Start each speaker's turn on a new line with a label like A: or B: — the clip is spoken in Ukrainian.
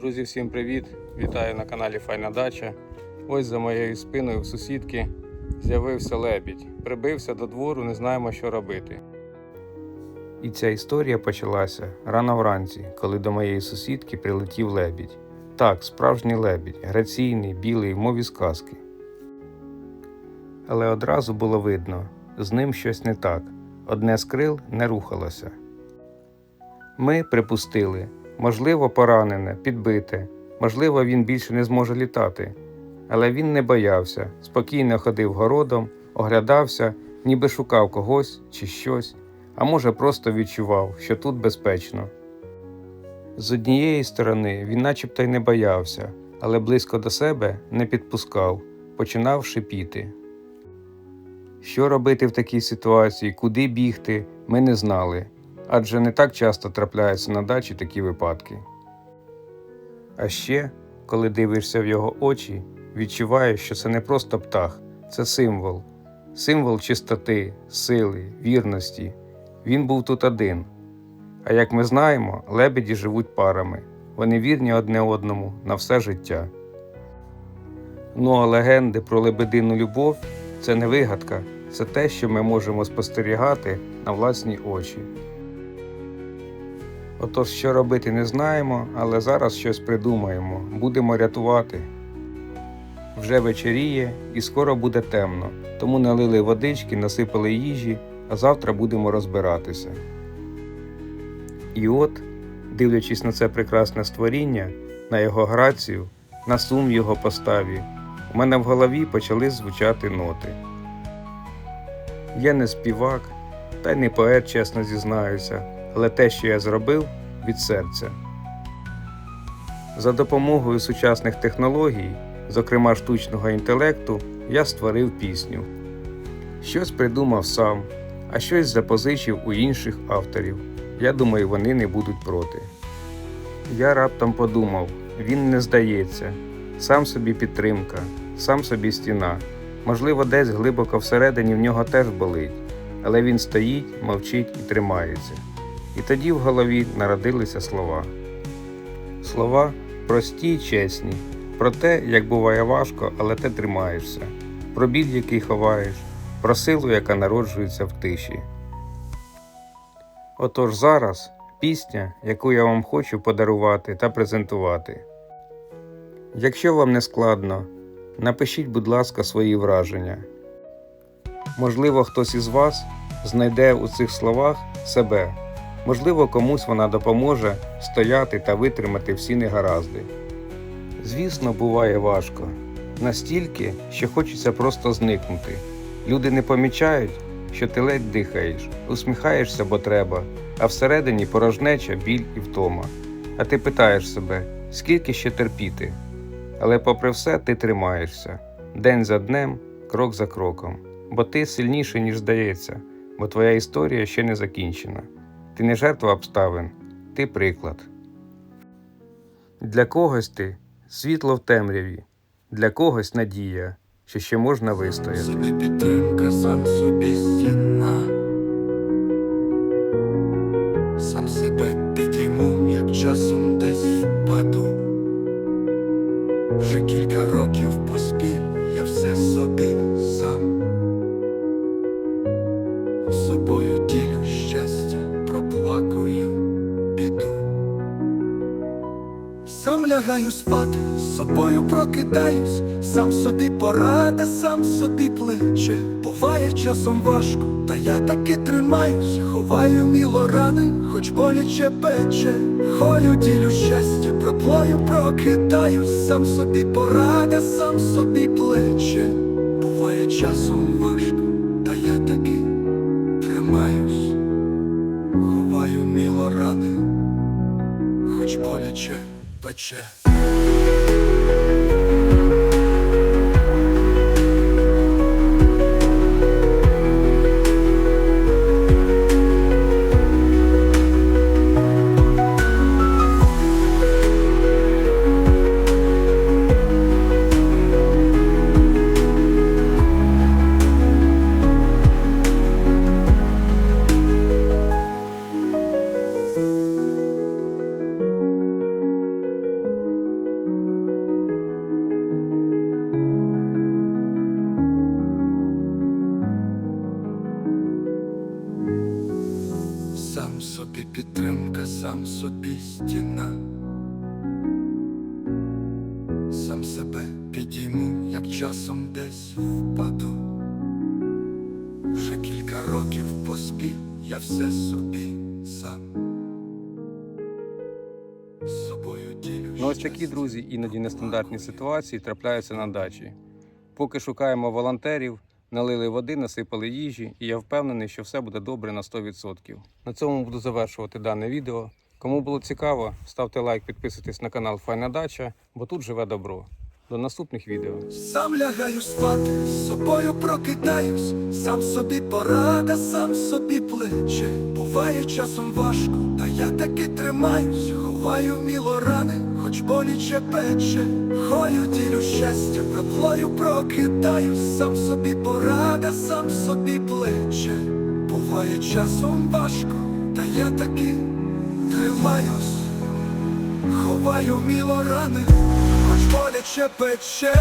A: Друзі, всім привіт! Вітаю на каналі Файна Дача. Ось за моєю спиною в сусідки з'явився лебідь. Прибився до двору, не знаємо, що робити. І ця історія почалася рано вранці, коли до моєї сусідки прилетів лебідь. Так, справжній лебідь, граційний, білий, в мові сказки. Але одразу було видно, з ним щось не так. Одне з крил не рухалося. Ми припустили, можливо, поранене, підбите, можливо, він більше не зможе літати. Але він не боявся, спокійно ходив городом, оглядався, ніби шукав когось чи щось, а може, просто відчував, що тут безпечно. З однієї сторони він начебто й не боявся, але близько до себе не підпускав, починав шипіти. Що робити в такій ситуації, куди бігти, ми не знали, адже не так часто трапляються на дачі такі випадки. А ще, коли дивишся в його очі, відчуваєш, що це не просто птах, це символ, символ чистоти, сили, вірності. Він був тут один. А як ми знаємо, лебеді живуть парами, вони вірні одне одному на все життя. Ну а легенди про лебедину любов це не вигадка, це те, що ми можемо спостерігати на власні очі. Отож, що робити не знаємо, але зараз щось придумаємо, будемо рятувати. Вже вечеріє і скоро буде темно, тому налили водички, насипали їжі, а завтра будемо розбиратися. І от, дивлячись на це прекрасне створіння, на його грацію, на сум його поставі, у мене в голові почали звучати ноти. Я не співак, та й не поет, чесно зізнаюся, але те, що я зробив, від серця. За допомогою сучасних технологій, зокрема штучного інтелекту, я створив пісню. Щось придумав сам, а щось запозичив у інших авторів. Я думаю, вони не будуть проти. Я раптом подумав: він не здається, сам собі підтримка, сам собі стіна. Можливо, десь глибоко всередині в нього теж болить, але він стоїть, мовчить і тримається. І тоді в голові народилися слова. Слова прості й чесні, про те, як буває важко, але ти тримаєшся, про біль, який ховаєш, про силу, яка народжується в тиші. Отож зараз пісня, яку я вам хочу подарувати та презентувати. Якщо вам не складно, напишіть, будь ласка, свої враження. Можливо, хтось із вас знайде у цих словах себе, можливо, комусь вона допоможе стояти та витримати всі негаразди. Звісно, буває важко, настільки, що хочеться просто зникнути. Люди не помічають, що ти ледь дихаєш, усміхаєшся, бо треба, а всередині порожнеча, біль і втома. А ти питаєш себе, скільки ще терпіти? Але попри все ти тримаєшся день за днем, крок за кроком, бо ти сильніший, ніж здається, бо твоя історія ще не закінчена. Ти не жертва обставин, ти приклад. Для когось ти світло в темряві, для когось надія, що ще можна вистояти.
B: Собі підтримка, сам собі стіна. Лягаю спати, з собою прокидаюсь, сам собі порада, сам собі плече. Буває часом важко, та я таки тримаюсь, ховаю міло рани, хоч боляче пече. Холю ділю щастя, проплаю, прокидаюсь, сам собі порада, сам собі плече. Буває часом важко, та я таки тримаюсь, ховаю міло рани, хоч боляче пече. Собі підтримка, сам собі стіна. Сам себе підійму, як часом десь впаду. Вже кілька років поспіль я все собі сам. Собою ділюсь.
A: Ну ось такі друзі, іноді нестандартні ситуації трапляються на дачі. Поки шукаємо волонтерів, налили води, насипали їжі, і я впевнений, що все буде добре на 100%. На цьому буду завершувати дане відео. Кому було цікаво, ставте лайк, підписуйтесь на канал Файна Дача, бо тут живе добро. До наступних відео.
B: Сам лягаю спати, з собою прокидаюсь, сам собі порада, сам собі плече. Буває часом важко, та я таки тримаюсь, ховаю міло рани, хоч боляче пече. Хою ділю щастя, теплою прокидаюсь, сам собі порада, сам собі плече. Буває часом важко, та я таки тримаюсь. Ховаю міло рани, хоч боляче пече